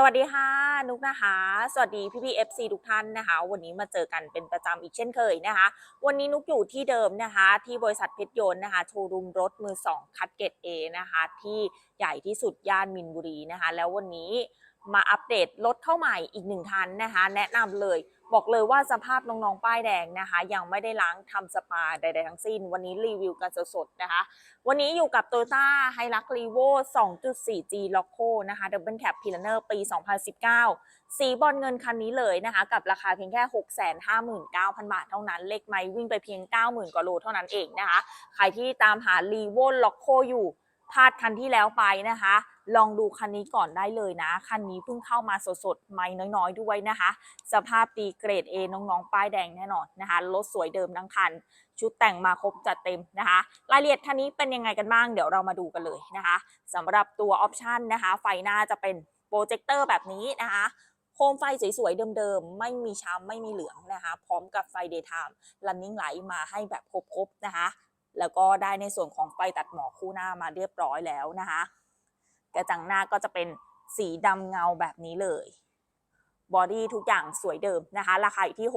สวัสดีค่ะ นุกนะคะ สวัสดีพี่พีเอฟซีทุกท่านนะคะ วันนี้มาเจอกันเป็นประจำอีกเช่นเคยนะคะ วันนี้นุกอยู่ที่เดิมนะคะ ที่บริษัทเพชรยนต์นะคะโชว์รูมรถมือสองคัดเกตเอนะคะ ที่ใหญ่ที่สุดย่านมินบุรีนะคะ แล้ววันนี้ มาอัปเดตรถเข้าใหม่อีกหนึ่งคันนะคะ แนะนำเลยบอกเลยว่าสภาพน้องๆ ป้ายแดงนะคะ ยังไม่ได้ล้างทำสปาใดๆทั้งสิ้น วันนี้รีวิวกันสดๆนะคะ วันนี้อยู่กับ Toyota h i l u x r e v o 2.4G Loco นะคะ Double Cab p i l a n e r ปี 2019 สีบอลเงินคันนี้เลยนะคะ กับราคาเพียงแค่ 659,000 บาทเท่านั้น เลขไม่วิ่งไปเพียง 90,000 กว่าโลเท่านั้นเองนะคะ ใครที่ตามหา r e v o Loco อยู่พลาดคันที่แล้วไปนะคะ ลองดูคันนี้ก่อนได้เลยนะ คันนี้เพิ่งเข้ามาสดๆ ไม่น้อยๆ ด้วยนะคะ สภาพดีเกรด A น้องๆ ป้ายแดงแน่นอนนะคะ รถสวยเดิมทั้งคัน ชุดแต่งมาครบจัดเต็มนะคะ รายละเอียดคันนี้เป็นยังไงกันบ้าง เดี๋ยวเรามาดูกันเลยนะคะสำหรับตัวออปชันนะคะ ไฟหน้าจะเป็นโปรเจคเตอร์แบบนี้นะคะโคมไฟสวยๆเดิมๆ ไม่มีช้ำไม่มีเหลืองนะคะ พร้อมกับไฟ daytime running light มาให้แบบครบๆนะคะ แล้วก็ได้ในส่วนของไฟตัดหมอกคู่หน้ามาเรียบร้อยแล้วนะคะ กระจังหน้าก็จะเป็นสีดำเงาแบบนี้เลยบอดี้ทุกอย่างสวยเดิมนะคะ ราคาอยู่ที่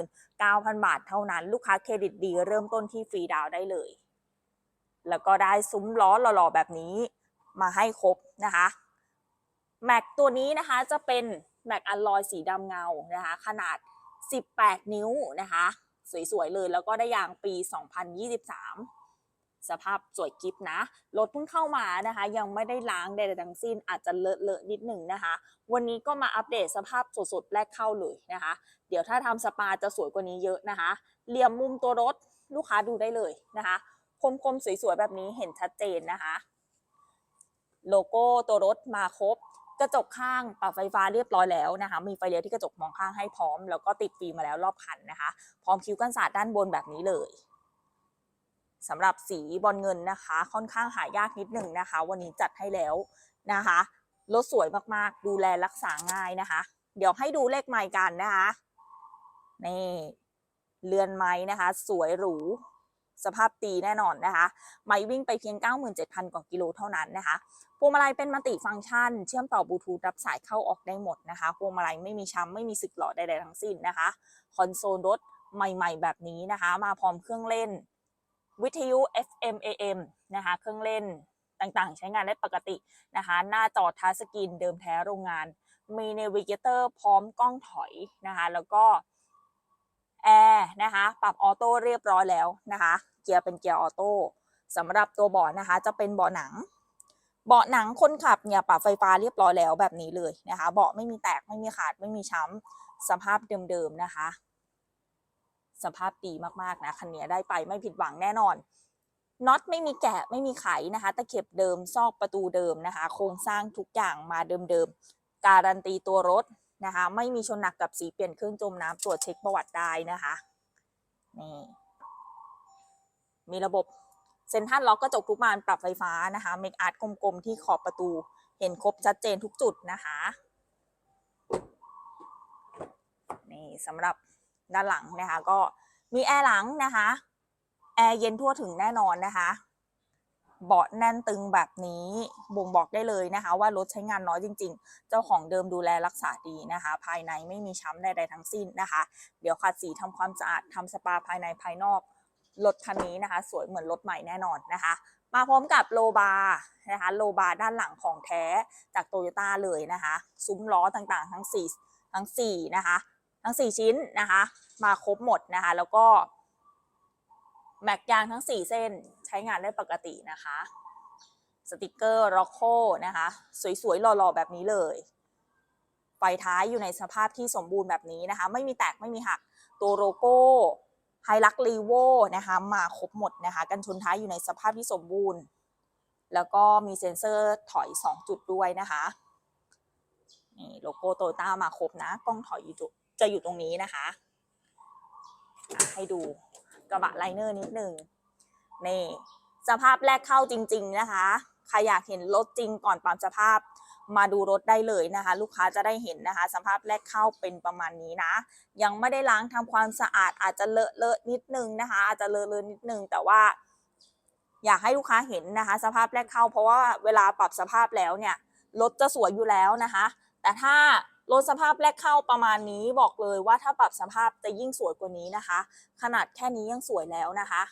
659,000 บาทเท่านั้น ลูกค้าเครดิตดีเริ่มต้นที่ฟรีดาวได้เลย แล้วก็ได้ซุ้มล้อหล่อๆ แบบนี้มาให้ครบนะคะแม็กตัวนี้นะคะจะเป็นแม็กอัลลอยสีดำเงานะคะ ขนาด 18 นิ้วนะคะ สวยๆ เลยแล้วก็ได้ยางปี 2023 สภาพสวยกิฟนะรถเพิ่งเข้ามานะคะ ยังไม่ได้ล้างใดๆทั้งสิ้นอาจจะเลอะๆนิดหนึ่งนะคะ วันนี้ก็มาอัปเดตสภาพสดๆแรกเข้าเลยนะคะ เดี๋ยวถ้าทำสปาจะสวยกว่านี้เยอะนะคะ เหลี่ยมมุมตัวรถลูกค้าดูได้เลยนะคะคมๆสวยๆแบบนี้เห็นชัดเจนนะคะ โลโก้ตัวรถมาครบกระจกข้างปรับไฟฟ้าเรียบร้อยแล้วนะคะ มีไฟเลี้ยวที่กระจกมองข้างให้พร้อม แล้วก็ติดฟิล์มมาแล้วรอบคันนะคะ พร้อมคิ้วกันสาดด้านบนแบบนี้เลย สำหรับสีบอลเงินนะคะ ค่อนข้างหายากนิดหนึ่งนะคะ วันนี้จัดให้แล้วนะคะรถสวยมากๆ ดูแลรักษาง่ายนะคะ เดี๋ยวให้ดูเลขไมค์กันนะคะนี่เรือนไม้นะคะ สวยหรูสภาพตีแน่นอนนะคะ ไม่วิ่งไปเพียง 97,000 กว่ากิโลเท่านั้นนะคะพวงมาลัยเป็นมัลติฟังก์ชัน เชื่อมต่อบลูทูธรับสายเข้าออกได้หมดนะคะพวงมาลัยไม่มีช้ำไม่มีสึกหลอใดๆทั้งสิ้นนะคะ คอนโซลรถใหม่ ๆ แบบนี้นะคะ มาพร้อมเครื่องเล่น วิทยุ FM AM นะคะเครื่องเล่นต่างๆ ใช้งานได้ปกตินะคะหน้าจอทัชสกรีนเดิมแท้โรงงาน มีเนวิเกเตอร์พร้อมกล้องถอยนะคะแล้วก็แอร์นะคะปรับออโต้เรียบร้อยแล้วนะคะเกียร์เป็นเกียร์ออโต้สำหรับตัวเบาะนะคะจะเป็นเบาะหนัง เบาะหนังคนขับเนี่ยปรับไฟฟ้าเรียบร้อยแล้วแบบนี้เลยนะคะเบาะไม่มีแตกไม่มีขาดไม่มีช้ำสภาพเดิมๆนะคะ สภาพดีมากๆนะคันนี้ได้ไปไม่ผิดหวังแน่นอนน็อตไม่มีแกะไม่มีไขนะคะ ตะเข็บเดิมซอกประตูเดิมนะคะ โครงสร้างทุกอย่างมาเดิมๆ การันตีตัวรถนะคะ ไม่มีชนหนักกับสีเปลี่ยนเครื่องจมน้ำตรวจเช็คประวัติได้นะคะนี่มีระบบเซ็นทรัลล็อกกระจกทุกบานปรับไฟฟ้านะคะเมคอาร์ตกลมๆ ที่ขอบประตูเห็นครบชัดเจนทุกจุดนะคะนี่สำหรับ ด้านหลังนะคะ ก็มีแอร์หลังนะคะแอร์เย็นทั่วถึงแน่นอนนะคะเบาะแน่นตึงแบบนี้บ่งบอกได้เลยนะคะ ว่ารถใช้งานน้อยจริง ๆ เจ้าของเดิมดูแลรักษาดีนะคะ ภายในไม่มีช้ำใดๆทั้งสิ้นนะคะ เดี๋ยวขัดสีทำความสะอาดทำสปาภายในภายนอกรถคันนี้นะคะ สวยเหมือนรถใหม่แน่นอนนะคะ มาพร้อมกับโลบาร์นะคะโลบาร์ด้านหลังของแท้จากโตโยต้าเลยนะคะ ซุ้มล้อต่างๆ ทั้ง4ทั้ง4นะคะ ทั้ง 4 ชิ้นนะคะ มาครบหมดนะคะ แล้วก็แม็กยางทั้ง 4 เส้นใช้งานได้ปกตินะคะ สติกเกอร์ร็อกโคนะคะ สวยๆหล่อๆแบบนี้เลยไฟท้ายอยู่ในสภาพที่สมบูรณ์แบบนี้นะคะ ไม่มีแตกไม่มีหักตัวโลโก้ไฮลักรีโวนะคะมาครบหมดนะคะ กันชนท้ายอยู่ในสภาพที่สมบูรณ์ แล้วก็มีเซ็นเซอร์ถอย 2 จุดด้วยนะคะนี่โลโก้โตโยต้ามาครบนะ กล้องถอยอยู่จุด จะอยู่ตรงนี้นะคะ ให้ดูกระบะไลเนอร์นิดหนึ่งนี่สภาพแรกเข้าจริง ๆ นะคะใครอยากเห็นรถจริงก่อนปั๊มสภาพมาดูรถได้เลยนะคะ ลูกค้าจะได้เห็นนะคะ สภาพแรกเข้าเป็นประมาณนี้นะ ยังไม่ได้ล้างทำความสะอาดอาจจะเลอะเลอะนิดนึงนะคะ อาจจะเลอะเลอะนิดนึง แต่ว่า อยากให้ลูกค้าเห็นนะคะ สภาพแรกเข้า เพราะว่าเวลาปรับสภาพแล้วเนี่ยรถจะสวยอยู่แล้วนะคะ แต่ถ้า รถสภาพแรกเข้าประมาณนี้บอกเลยว่าถ้าปรับสภาพจะยิ่งสวยกว่านี้นะคะ ขนาดแค่นี้ยังสวยแล้วนะคะ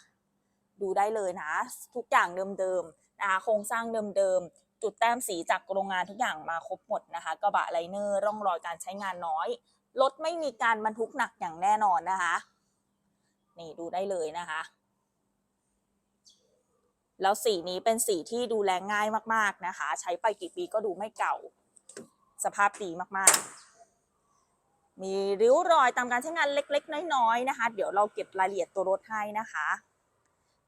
ดูได้เลยนะ ทุกอย่างเดิมๆนะคะโครงสร้างเดิมๆจุดแต้มสีจากโรงงานทุกอย่างมาครบหมดนะคะกระบะไลเนอร์ร่องรอยการใช้งานน้อยรถไม่มีการบรรทุกหนักอย่างแน่นอนนะคะ นี่ดูได้เลยนะคะ แล้วสีนี้เป็นสีที่ดูแลง่ายมากๆนะคะ ใช้ไปกี่ปีก็ดูไม่เก่า สภาพดีมากๆ มีริ้วรอยตามการใช้งานเล็ก ๆ น้อยๆนะคะ เดี๋ยวเราเก็บรายละเอียดตัวรถให้นะคะ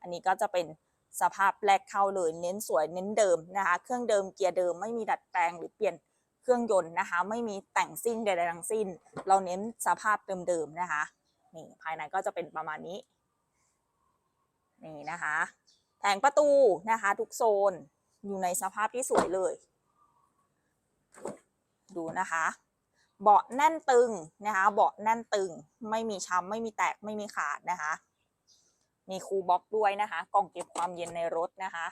อันนี้ก็จะเป็นสภาพแรกเข้าเลยเน้นสวยเน้นเดิมนะคะ เครื่องเดิมเกียร์เดิมไม่มีดัดแปลงหรือเปลี่ยนเครื่องยนต์นะคะ ไม่มีแต่งซิ่งใดๆทั้งสิ้น เราเน้นสภาพเดิมๆนะคะนี่ภายในก็จะเป็นประมาณนี้นี่นะคะ แผงประตูนะคะ ทุกโซนอยู่ในสภาพที่สวยเลย ดูนะคะ เบาะแน่นตึงนะคะ เบาะแน่นตึง ไม่มีช้ำไม่มีแตกไม่มีขาดนะคะ มีคูลบ็อกซ์ด้วยนะคะ กล่องเก็บความเย็นในรถนะคะ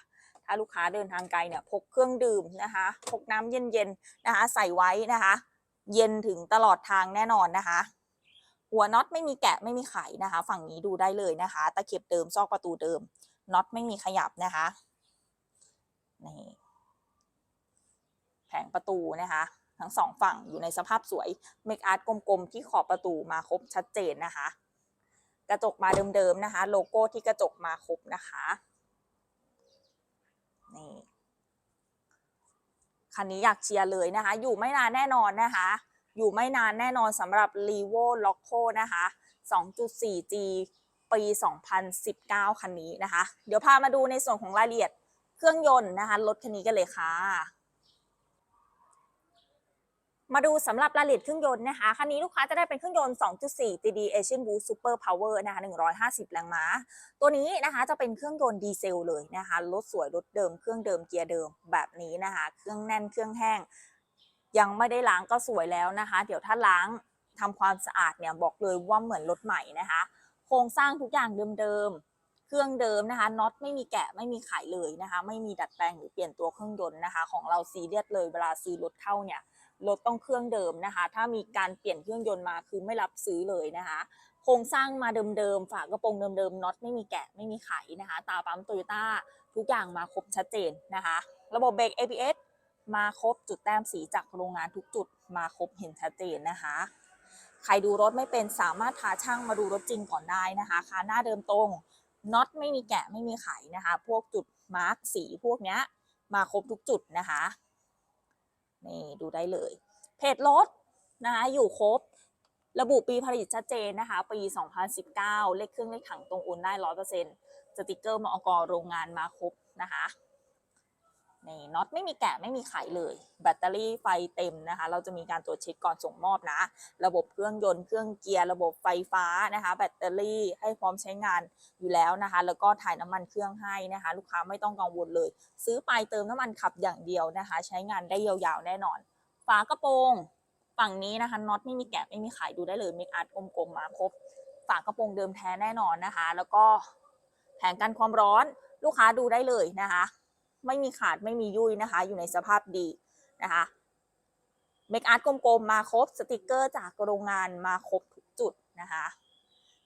ถ้าลูกค้าเดินทางไกลเนี่ยพกเครื่องดื่มนะคะ พกน้ำเย็นๆนะคะ ใส่ไว้นะคะ เย็นถึงตลอดทางแน่นอนนะคะหัวน็อตไม่มีแกะไม่มีไขนะคะ ฝั่งนี้ดูได้เลยนะคะ ตะเข็บเดิมซอกประตูเดิมน็อตไม่มีขยับนะคะนี่แผงประตูนะคะ ทั้งสองฝั่งอยู่ในสภาพสวยเมคอาร์ตกลมๆ ที่ขอบประตูมาครบชัดเจนนะคะ กระจกมาเดิมๆนะคะ โลโก้ที่กระจกมาครบนะคะนี่คันนี้อยากเชียร์เลยนะคะ อยู่ไม่นานแน่นอนนะคะ อยู่ไม่นานแน่นอนสำหรับ r e v o l o c o นะคะ 2.4G ปี 2019 คันนี้นะคะ เดี๋ยวพามาดูในส่วนของรายละเอียดเครื่องยนต์นะคะ รถคันนี้กันเลยค่ะ มาดูสำหรับรายละเอียดเครื่องยนต์นะคะคันนี้ลูกค้าจะได้เป็นเครื่องยนต์ 2.4 TD Asian Boost Super Power นะคะ150 แรงม้า ตัวนี้นะคะจะเป็นเครื่องยนต์ดีเซลเลยนะคะรถสวยรถเดิมเครื่องเดิมเกียร์เดิมแบบนี้นะคะ เครื่องแน่นเครื่องแห้ง ยังไม่ได้ล้างก็สวยแล้วนะคะ เดี๋ยวถ้าล้างทำความสะอาดเนี่ยบอกเลยว่าเหมือนรถใหม่นะคะ โครงสร้างทุกอย่างเดิมๆเครื่องเดิมนะคะน็อตไม่มีแกะไม่มีไขเลยนะคะ ไม่มีดัดแปลงหรือเปลี่ยนตัวเครื่องยนต์นะคะ ของเราซีเรียสเลยเวลาซื้อรถเข้าเนี่ย รถต้องเครื่องเดิมนะคะ ถ้ามีการเปลี่ยนเครื่องยนต์มาคือไม่รับซื้อเลยนะคะ โครงสร้างมาเดิมๆ ฝากระโปรงเดิมๆ น็อตไม่มีแกะไม่มีไขนะคะ ตาปั๊มโตโยต้าทุกอย่างมาครบชัดเจนนะคะ ระบบเบรก ABS มาครบจุดแต้มสีจากโรงงานทุกจุดมาครบเห็นชัดเจนนะคะ ใครดูรถไม่เป็นสามารถพาช่างมาดูรถจริงก่อนได้นะคะคาหน้าเดิมตรงน็อตไม่มีแกะไม่มีไขนะคะ พวกจุดมาร์กสีพวกนี้มาครบทุกจุดนะคะ นี่ดูได้เลย เพจรถนะคะอยู่ครบ ระบุปีผลิตชัดเจนนะคะ ปี 2019 เลขเครื่องเลขถังตรงอุ่นได้ 100%สติกเกอร์มอกโรงงานมาครบนะคะ นี่น็อตไม่มีแกะไม่มีไขเลย แบตเตอรี่ไฟเต็มนะคะ เราจะมีการตรวจเช็คก่อนส่งมอบนะ ระบบเครื่องยนต์เครื่องเกียร์ระบบไฟฟ้านะคะ แบตเตอรี่ให้พร้อมใช้งานอยู่แล้วนะคะ แล้วก็ถ่ายน้ำมันเครื่องให้นะคะ ลูกค้าไม่ต้องกังวลเลย ซื้อไปเติมน้ำมันขับอย่างเดียวนะคะ ใช้งานได้ยาวๆแน่นอน ฝากระโปรงฝั่งนี้นะคะน็อตไม่มีแกะไม่มีไขดูได้เลยเมคอาร์ตกลมๆมาครบฝากระโปรงเดิมแท้แน่นอนนะคะ แล้วก็แผงกันความร้อนลูกค้าดูได้เลยนะคะ ไม่มีขาดไม่มียุ่ยนะคะ อยู่ในสภาพดีนะคะเมคอาร์ตกลมๆมาครบสติกเกอร์จากโรงงานมาครบทุกจุดนะคะ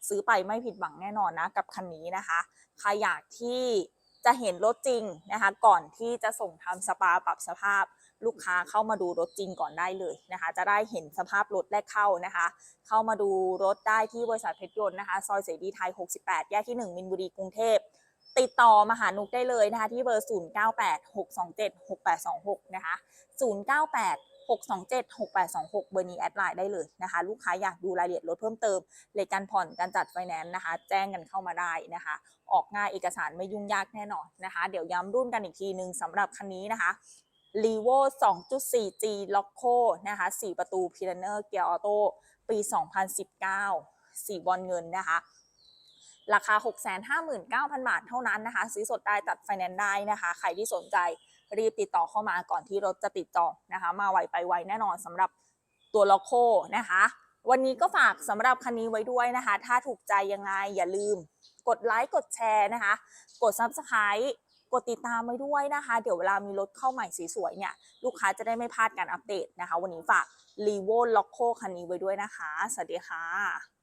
ซื้อไปไม่ผิดหวังแน่นอนนะกับคันนี้นะคะ ใครอยากที่จะเห็นรถจริงนะคะ ก่อนที่จะส่งทำสปาปรับสภาพลูกค้าเข้ามาดูรถจริงก่อนได้เลยนะคะ จะได้เห็นสภาพรถแรกเข้านะคะ เข้ามาดูรถได้ที่บริษัทเพชรยนต์นะคะ ซอยเสรีไทย 68 แยกที่ 1 มินบุรีกรุงเทพ ติดต่อมาหานุกได้เลยนะคะที่เบอร์ 0986276826 นะคะ 098 627 6826 เบอร์นี้แอดไลน์ได้เลยนะคะ ลูกค้าอยากดูรายละเอียดรถเพิ่มเติมเลยการผ่อนการจัดไฟแนนซ์นะคะ แจ้งกันเข้ามาได้นะคะ ออกง่ายเอกสารไม่ยุ่งยากแน่นอนนะคะ เดี๋ยวย้ำรุ่นกันอีกทีหนึ่งสำหรับคันนี้นะคะ r e v o 2.4G Loco นะคะ 4 ประตู p i l a n e r เกียร์ออโต้ปี 2019 สีบอลเงินนะคะ ราคา 659,000 บาทเท่านั้นนะคะ ซื้อสดได้ตัดไฟแนนซ์ได้นะคะ ใครที่สนใจรีบติดต่อเข้ามาก่อนที่รถจะติดจองนะคะ มาไวไปไวแน่นอนสำหรับตัวล็อกโคนะคะ วันนี้ก็ฝากสำหรับคันนี้ไว้ด้วยนะคะ ถ้าถูกใจยังไงอย่าลืม กดไลค์กดแชร์นะคะ กด Subscribe กดติดตามไว้ด้วยนะคะ เดี๋ยวเวลามีรถเข้าใหม่สวยๆเนี่ย ลูกค้าจะได้ไม่พลาดการอัปเดตนะคะ วันนี้ฝาก r e v o Loco คันนี้ไว้ด้วยนะคะ สวัสดีค่ะ